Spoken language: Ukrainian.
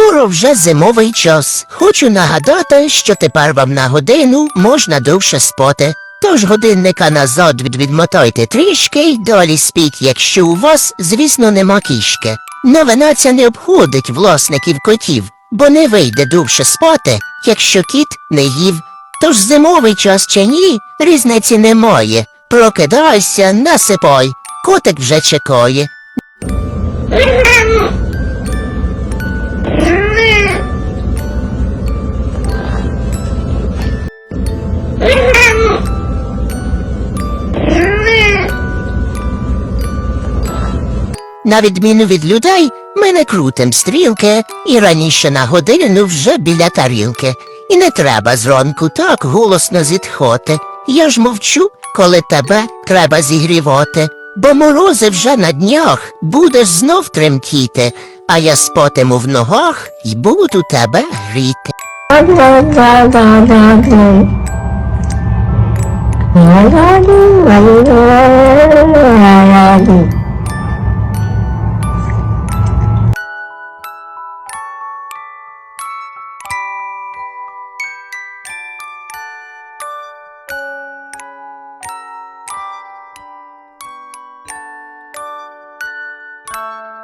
Скоро вже зимовий час. Хочу нагадати, що тепер вам на годину можна довше спати. Тож годинника назад від- відмотайте трішки й далі спіть, якщо у вас, звісно, нема кішки. Новина ця не обходить власників котів, бо не вийде довше спати, якщо кіт не їв. Тож зимовий час чи ні, різниці немає. Прокидайся, насипай, котик вже чекає. На відміну від людей, ми не крутим стрілки і раніше на годину вже біля тарілки. І не треба зранку так голосно зітхоти. Я ж мовчу, коли тебе треба зігрівати. Бо морози вже на днях будеш знов тремтіти, а я спотиму в ногах і буду тебе гріти. you